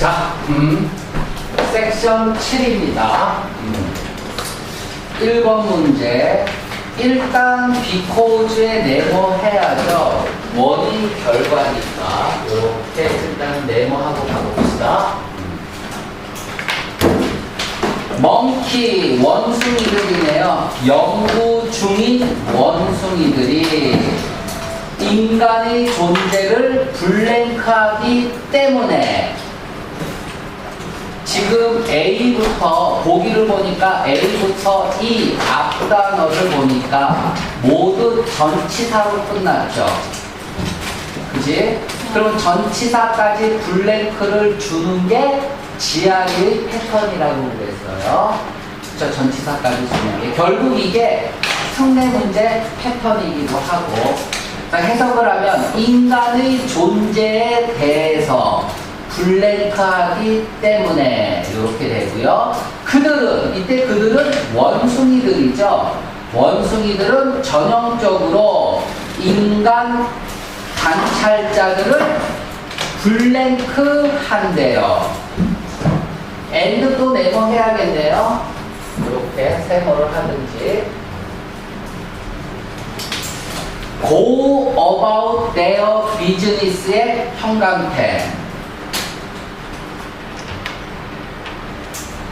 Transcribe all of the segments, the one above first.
자, 음, 섹션 7입니다. 음. 1번 문제. 일단 비코즈에 네모해야죠. 원인 결과니까 이렇게 일단 네모하고 가봅시다. 멍키 원숭이들이네요. 연구 중인 원숭이들이 인간의 존재를 블랭크하기 때문에 지금 A부터 보기를 보니까 A부터 E 앞단어를 보니까 모두 전치사로 끝났죠. 그지? 그럼 전치사까지 블랭크를 주는 게 지하의 패턴이라고 그랬어요. 저 전치사까지 주는 게 결국 이게 특례 문제 패턴이기도 하고 자, 해석을 하면 인간의 존재에 대해서 블랭크하기 때문에 이렇게 되고요. 그들은 이때 그들은 원숭이들이죠. 원숭이들은 전형적으로 인간 관찰자들을 블랭크 한대요. 엔드도 네모 해야겠네요. 이렇게 세모를 하든지. Go about their business의 형광펜.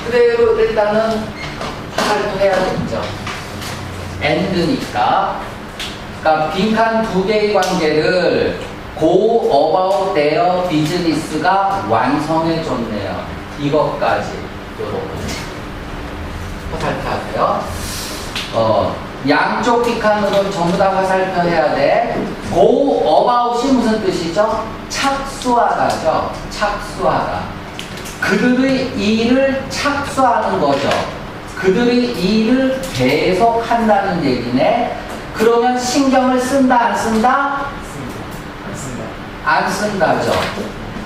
그대로 일단은 화살도 해야겠죠. end니까. 그러니까 빈칸 두 개의 관계를 go about their business가 완성해 줬네요. 이것까지 요렇게 화살표 하세요. 어, 양쪽 빈칸으로 전부 다 화살표 해야 돼. go about이 무슨 뜻이죠? 착수하다죠. 착수하다. 그들의 일을 착수하는 거죠. 그들의 일을 계속 한다는 얘기네. 그러면 신경을 쓴다, 안 쓴다? 안 쓴다죠.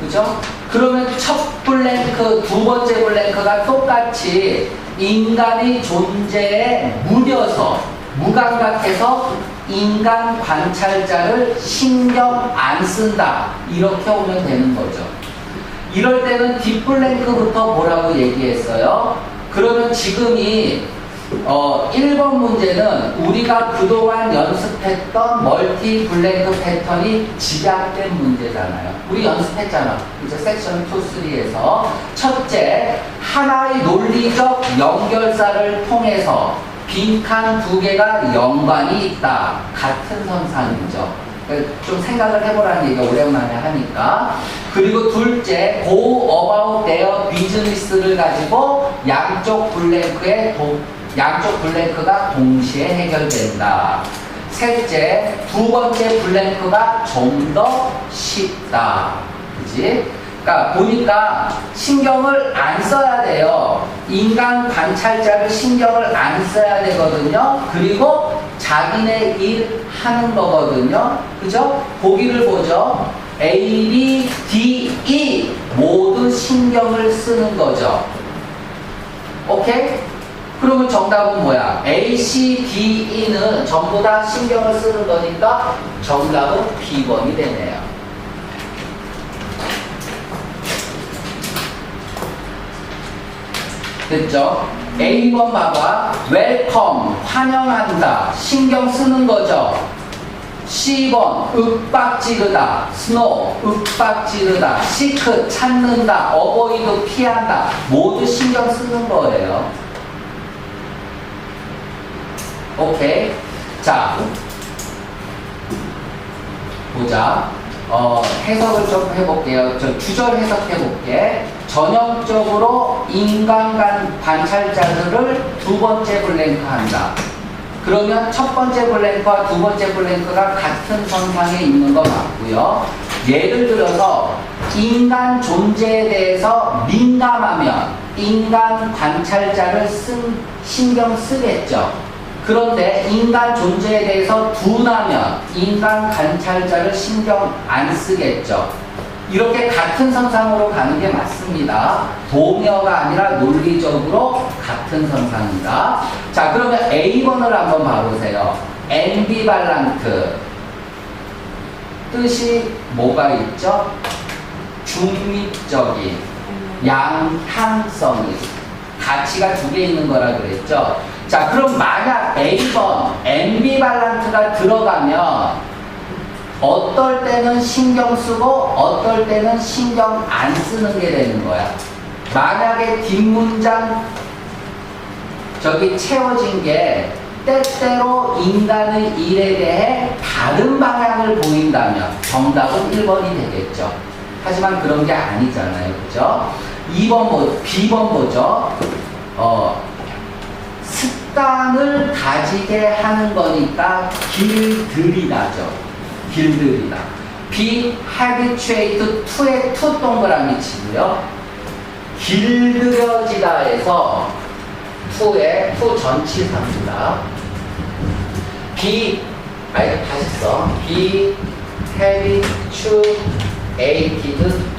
그죠? 그러면 첫 블랭크, 두 번째 블랭크가 똑같이 인간의 존재에 무뎌서, 무감각해서 인간 관찰자를 신경 안 쓴다. 이렇게 오면 되는 거죠. 이럴 때는 뒷블랭크부터 뭐라고 얘기했어요? 그러면 지금이 어, 1번 문제는 우리가 그동안 연습했던 멀티 블랭크 패턴이 집약된 문제잖아요. 우리 연습했잖아. 이제 섹션 2, 3에서. 첫째, 하나의 논리적 연결사를 통해서 빈칸 두 개가 연관이 있다. 같은 선상이죠. 좀 생각을 해보라는 얘기가 오랜만에 하니까. 그리고 둘째, go about their business를 가지고 양쪽 블랭크에 도, 양쪽 블랭크가 동시에 해결된다. 셋째, 두 번째 블랭크가 좀 더 쉽다. 그지? 그러니까 보니까 신경을 안 써야 돼요. 인간 관찰자를 신경을 안 써야 되거든요. 그리고 자기네 일 하는 거거든요. 그죠? 보기를 보죠. A, B, D, E 모두 신경을 쓰는 거죠. 오케이? 그러면 정답은 뭐야? A, C, D, E는 전부 다 신경을 쓰는 거니까 정답은 B번이 되네요. 됐죠? A번 봐봐. 웰컴, 환영한다. 신경 쓰는 거죠. C번, 윽박 지르다. 스노, 윽박 지르다. 시크, 찾는다. 어버이도 피한다. 모두 신경 쓰는 거예요. 오케이. 자, 보자. 어, 해석을 좀 해볼게요. 저 주절 해석해볼게. 전형적으로 인간간 관찰자들을 두 번째 블랭크 한다. 그러면 첫 번째 블랭크와 두 번째 블랭크가 같은 선상에 있는 거 맞고요. 예를 들어서 인간 존재에 대해서 민감하면 인간 관찰자를 쓴, 신경 쓰겠죠. 그런데 인간 존재에 대해서 둔하면 인간 관찰자를 신경 안 쓰겠죠. 이렇게 같은 선상으로 가는 게 맞습니다. 동의어가 아니라 논리적으로 같은 선상이다. 자, 그러면 A번을 한번 봐보세요. 앰비발란트. 뜻이 뭐가 있죠? 중립적인. 양향성이 가치가 두 개 있는 거라 그랬죠. 자, 그럼 만약 A번 앰비발란트가 들어가면 어떨 때는 신경 쓰고 어떨 때는 신경 안 쓰는 게 되는 거야. 만약에 뒷문장 저기 채워진 게 때때로 인간의 일에 대해 다른 방향을 보인다면 정답은 1번이 되겠죠. 하지만 그런 게 아니잖아요. 그죠? 2번 보, B번 보죠. 어, 습관을 가지게 하는 거니까 길들이다죠. 길들이다. be habituate to에 to 동그라미 치고요. 길들여지다에서 to의 to 전치사입니다. be 아니 다시 써. be habituated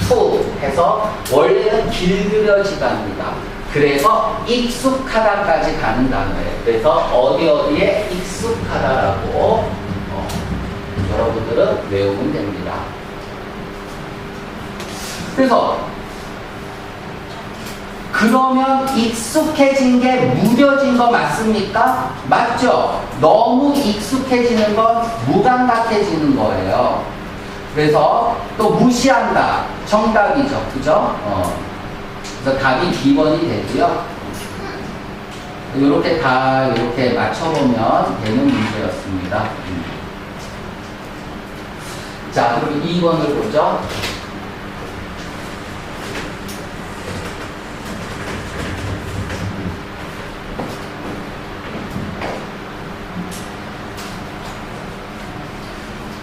to 해서 원래는 길들여지다입니다. 그래서 익숙하다까지 가는 단어예요. 그래서 어디 어디에 익숙하다라고 어, 여러분들은 외우면 됩니다. 그래서 그러면 익숙해진 게 무뎌진 거 맞습니까? 맞죠? 너무 익숙해지는 건 무감각해지는 거예요. 그래서 또 무시한다. 정답이죠. 그죠? 어. 그래서 답이 B번이 되고요. 이렇게 다 이렇게 맞춰보면 되는 문제였습니다. 음. 자, 그리고 2번을 보죠.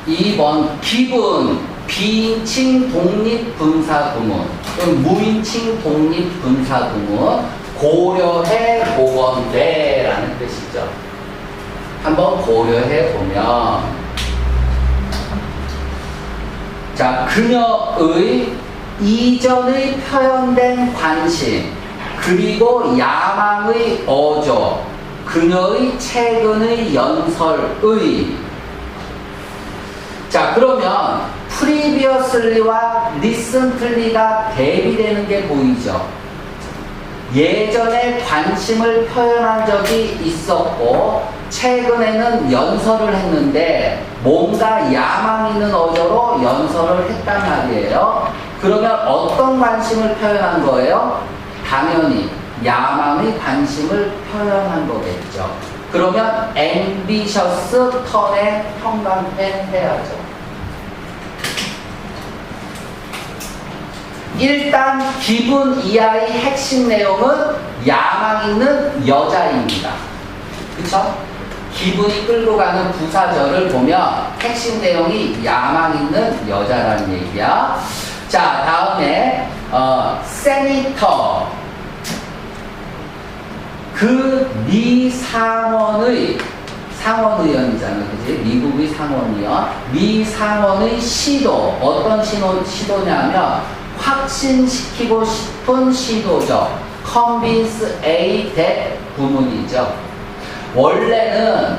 이번 기분 비인칭 독립분사 구문 또는 무인칭 독립분사 구문 고려해 보건대라는 뜻이죠. 한번 고려해 보면 자 그녀의 이전의 표현된 관심 그리고 야망의 어조 그녀의 최근의 연설의 자 그러면 previously와 recently가 대비되는 게 보이죠. 예전에 관심을 표현한 적이 있었고 최근에는 연설을 했는데 뭔가 야망 있는 어조로 연설을 했단 말이에요. 그러면 어떤 관심을 표현한 거예요? 당연히 야망의 관심을 표현한 거겠죠. 그러면 ambitious 턴에 형광펜 해야죠. 일단 기분 이하의 핵심 내용은 야망 있는 여자입니다. 그쵸? 기분이 끌고 가는 부사절을 보면 핵심 내용이 야망 있는 여자라는 얘기야. 자, 다음에 어, 세니터 그 미 상원의 상원의원이잖아, 그지? 미국의 상원의원. 미 상원의 시도 어떤 시도, 시도냐면 확신시키고 싶은 시도죠. convince A that 구문이죠. 원래는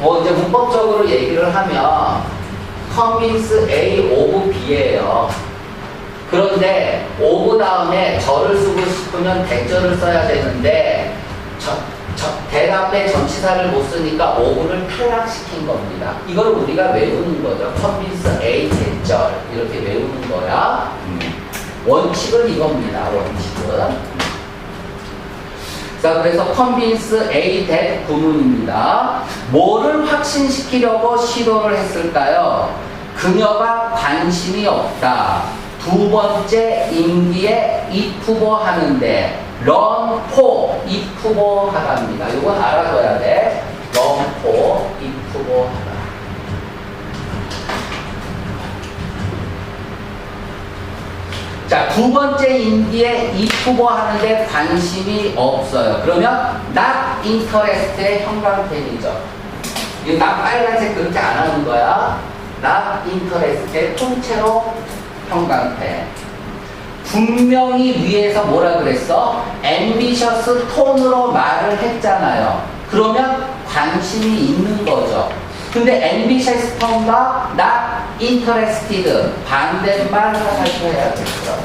뭐 이제 문법적으로 얘기를 하면 convince A of B예요. 그런데 of 다음에 절을 쓰고 싶으면 대절을 써야 되는데 저, 저, 대답의 전치사를 못 쓰니까 of를 탈락시킨 겁니다. 이걸 우리가 외우는 거죠. convince A 대절 이렇게 외우는 거야. 음. 원칙은 이겁니다. 원칙은. 자, 그래서 convince A that 구문입니다. 뭐를 확신시키려고 시도를 했을까요? 그녀가 관심이 없다. 두 번째 임기에 입후보 하는데 for 입후보 하답니다. 이건 알아둬야 돼. run for 입후보 하다. 자, 두 번째 임기에 입후보 하는데 관심이 없어요. 그러면 not interest의 형광펜이죠. 이거 나 빨간색 그렇게 안 하는 거야. not interest의 통째로 형광펜. 분명히 위에서 뭐라 그랬어? ambitious 톤으로 말을 했잖아요. 그러면 관심이 있는 거죠. 근데 ambitious 톤과 not interested 반대말 살펴야겠어.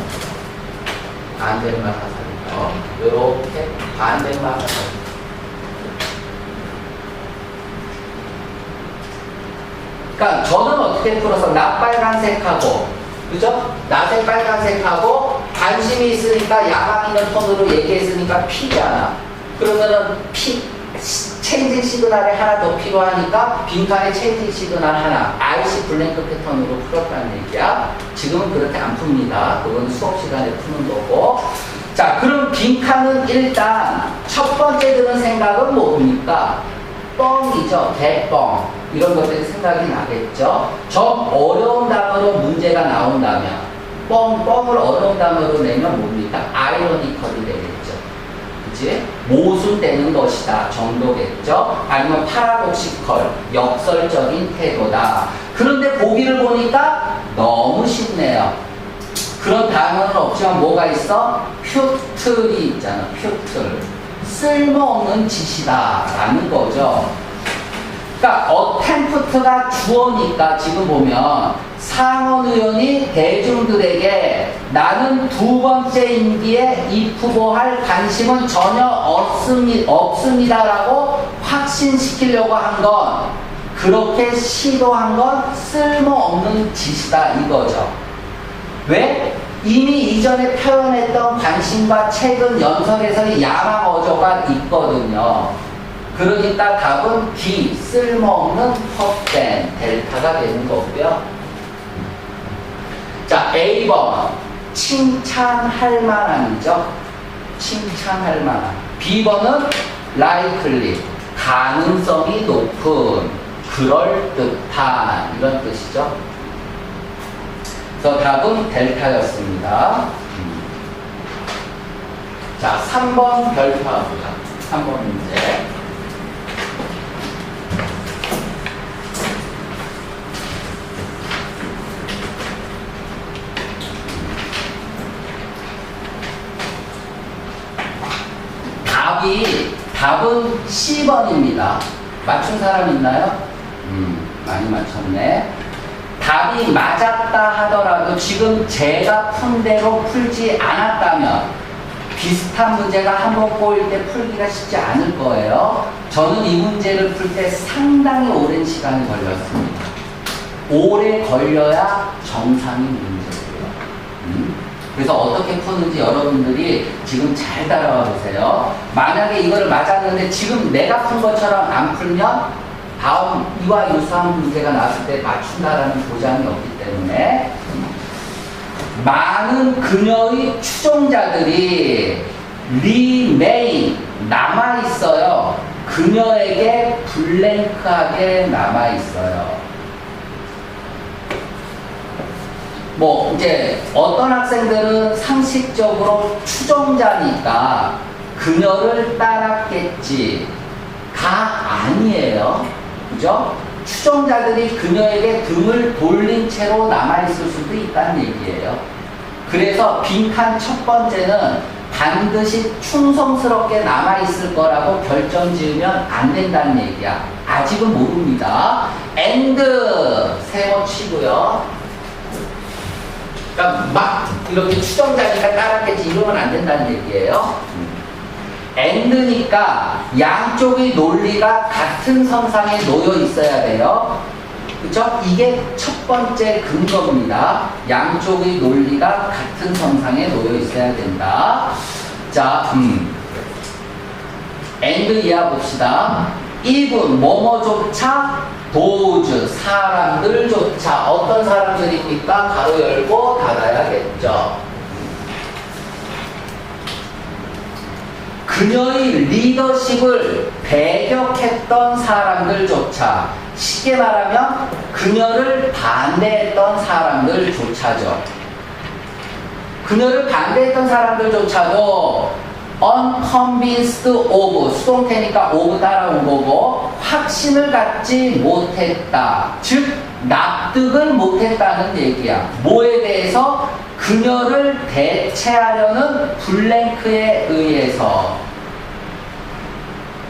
반대말 화살이죠. 이렇게 반대말 화살. 그러니까 저는 어떻게 풀어서 나 빨간색하고 그죠? 나색 빨간색하고 관심이 있으니까 야망 있는 톤으로 얘기했으니까 피잖아. 그러면은 피 체인징 시그널이 하나 더 필요하니까 빈칸에 체인징 시그널 하나 IC 블랭크 패턴으로 풀었다는 얘기야. 지금은 그렇게 안 풉니다. 그건 수업 시간에 푸는 거고. 자, 그럼 빈칸은 일단 첫 번째 드는 생각은 뭡니까? 뻥이죠. 개뻥. 이런 것들이 생각이 나겠죠. 좀 어려운 단어로 문제가 나온다면 뻥, 뻥을 어려운 단어로 내면 뭡니까? 아이러니컬이 되겠죠. 그치? 모순되는 것이다 정도겠죠. 아니면 파라독시컬, 역설적인 태도다. 그런데 보기를 보니까 너무 쉽네요. 그런 단어는 없지만 뭐가 있어? 퓨틀이 있잖아. 퓨틀. 쓸모없는 짓이다. 라는 거죠. 그러니까 어템프트가 주어니까 지금 보면 상원 의원이 대중들에게 나는 두 번째 임기에 입후보할 관심은 전혀 없습니, 없습니다라고 확신시키려고 한 건 그렇게 시도한 건 쓸모없는 짓이다 이거죠. 왜? 이미 이전에 표현했던 관심과 최근 연설에서의 야망 어조가 있거든요. 그러니까 답은 D, 쓸모없는 헛된 델타가 되는 거고요. 자, A번, 칭찬할 만한이죠. 칭찬할 만한. B번은 likely, 가능성이 높은, 그럴듯한, 이런 뜻이죠. 그래서 답은 델타였습니다. 음. 자, 3번 별표합니다. 3번 문제. 답은 C번입니다. 맞춘 사람 있나요? 음, 많이 맞췄네. 답이 맞았다 하더라도 지금 제가 푼 대로 풀지 않았다면 비슷한 문제가 한 번 꼬일 때 풀기가 쉽지 않을 거예요. 저는 이 문제를 풀 때 상당히 오랜 시간이 걸렸습니다. 오래 걸려야 정상인 문제고요. 음? 그래서 어떻게 푸는지 여러분들이 지금 잘 따라와 보세요. 만약에 이걸 맞았는데 지금 내가 푼 것처럼 안 풀면 다음 이와 유사한 문제가 나왔을 때 맞춘다라는 보장이 없기 때문에 많은 그녀의 추종자들이 리메인 남아 있어요. 그녀에게 블랭크하게 남아 있어요. 뭐 이제 어떤 학생들은 상식적으로 추종자니까 그녀를 따랐겠지. 다 아니에요. 그죠? 추종자들이 그녀에게 등을 돌린 채로 남아있을 수도 있다는 얘기예요. 그래서 빈칸 첫 번째는 반드시 충성스럽게 남아있을 거라고 결정 지으면 안 된다는 얘기야. 아직은 모릅니다. 엔드 세번 치고요. 그러니까 막 이렇게 추종자니까 따랐겠지 이러면 안 된다는 얘기예요. 엔드니까 양쪽의 논리가 같은 선상에 놓여 있어야 돼요. 그쵸? 이게 첫 번째 근거입니다. 양쪽의 논리가 같은 선상에 놓여 있어야 된다. 자, 음. 엔드 이하 봅시다. 1분, 뭐뭐조차, 도즈, 사람들조차, 어떤 사람들입니까? 가로 열고 닫아야겠죠. 그녀의 리더십을 배격했던 사람들조차 쉽게 말하면 그녀를 반대했던 사람들조차죠. 그녀를 반대했던 사람들조차도 unconvinced of 수동태니까 of 따라온 거고 확신을 갖지 못했다. 즉 납득을 못했다는 얘기야. 뭐에 대해서 그녀를 대체하려는 블랭크에 의해서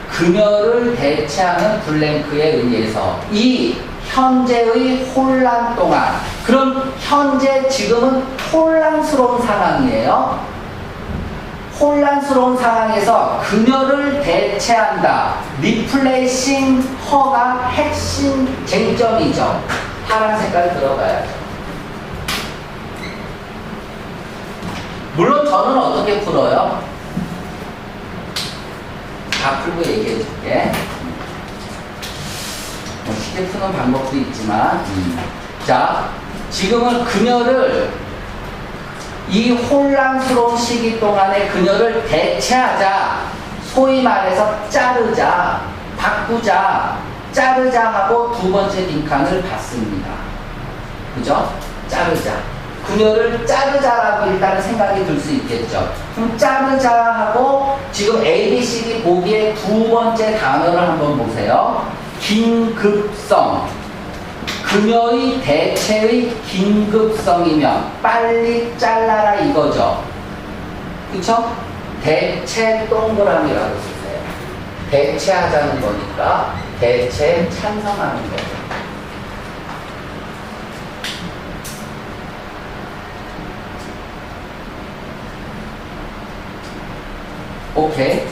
그녀를 대체하는 블랭크에 의해서 이 현재의 혼란 동안 그럼 현재 지금은 혼란스러운 상황이에요. 혼란스러운 상황에서 그녀를 대체한다. 리플레이싱 허가 핵심 쟁점이죠. 파란 색깔 들어가야죠. 물론 저는 어떻게 풀어요? 다 풀고 얘기해 줄게. 뭐 쉽게 푸는 방법도 있지만, 음. 자, 지금은 그녀를 이 혼란스러운 시기 동안에 그녀를 대체하자, 소위 말해서 자르자, 바꾸자, 자르자 하고 두 번째 빈칸을 받습니다. 그죠? 자르자. 그녀를 자르자라고 일단은 생각이 들 수 있겠죠. 그럼 자르자 하고 지금 A, B, C, D 보기에 두 번째 단어를 한번 보세요. 긴급성. 그녀의 대체의 긴급성이면 빨리 잘라라 이거죠. 그쵸? 대체 동그라미라고 쓰세요. 대체하자는 거니까 대체 찬성하는 거죠. 오케이.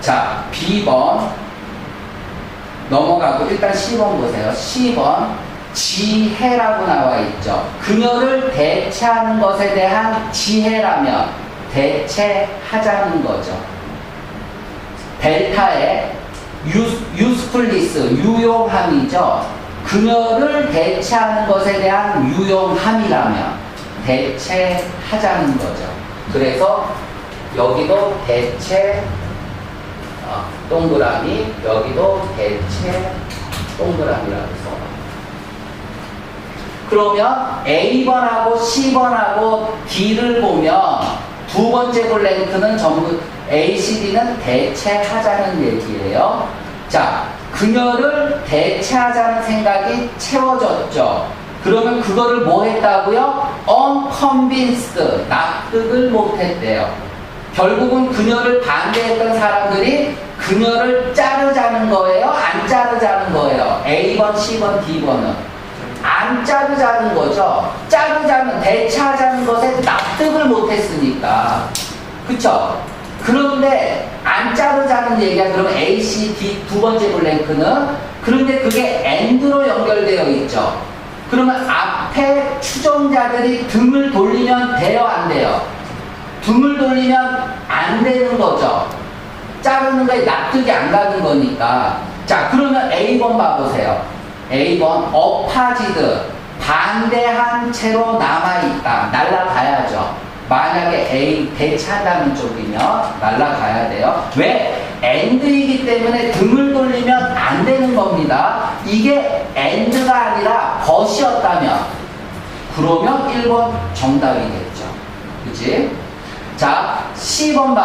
자, B번 넘어가고 일단 10번 보세요. 10번 지혜라고 나와 있죠. 그녀를 대체하는 것에 대한 지혜라면 대체하자는 거죠. 델타의 유, 유스플리스 유용함이죠. 그녀를 대체하는 것에 대한 유용함이라면 대체하자는 거죠. 그래서 여기도 대체 어, 동그라미 여기도 대체 동그라미라고 써. 그러면 A번하고 C번하고 D를 보면 두 번째 블랭크는 전부 A, C, D는 대체하자는 얘기예요. 자, 그녀를 대체하자는 생각이 채워졌죠. 그러면 그거를 뭐 했다고요? unconvinced, 납득을 못했대요. 결국은 그녀를 반대했던 사람들이 그녀를 자르자는 거예요? 안 자르자는 거예요? A번, C번, D번은. 안 자르자는 거죠. 자르자는, 대체하자는 것에 납득을 못했으니까. 그쵸? 그런데 안 자르자는 얘기야. 그러면 A, C, D 두 번째 블랭크는 그런데 그게 AND로 연결되어 있죠. 그러면 앞에 추종자들이 등을 돌리면? 등을 돌리면 안 되는 거죠. 자르는 거에 납득이 안 가는 거니까. 자, 그러면 A번 봐보세요. A번, 어파지드. 반대한 채로 남아있다. 날라가야죠. 만약에 A 대체한다는 쪽이면 날라가야 돼요. 왜? 엔드이기 때문에 등을 돌리면 안 되는 겁니다. 이게 엔드가 아니라 벗이었다면 그러면 1번 정답이겠죠. 그치? 자, 10번 봐.